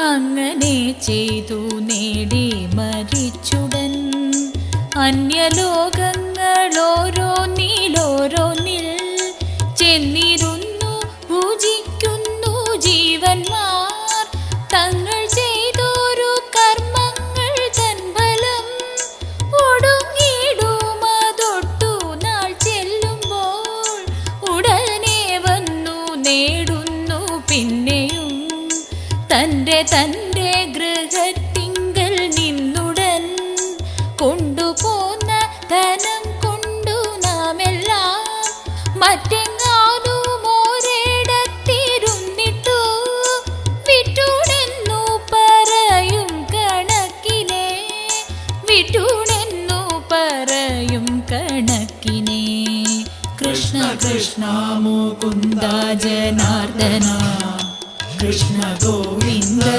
അങ്ങനെ ചെയ്തു നേടി മരിച്ചുടൻ. അന്യലോകങ്ങളോരോ അന്യലോകങ്ങളോരോന്നിലോരോന്നിൽ ചെന്നിരുന്നു പൂജിക്കുന്നു ജീവന്മാർ. തങ്ങൾ ചെയ്തോരു തന്റെ തന്റെ ഗൃഹത്തിങ്കൽ നിന്നുടൻ കൊണ്ടുപോന്ന ധനം കൊണ്ടു മറ്റെങ്ങാനും വിട്ടുണെന്നു പറയും കണക്കിനെ കൃഷ്ണ കൃഷ്ണ മുകുന്ദ ജനാർദ്ദന. Krishna Govinda.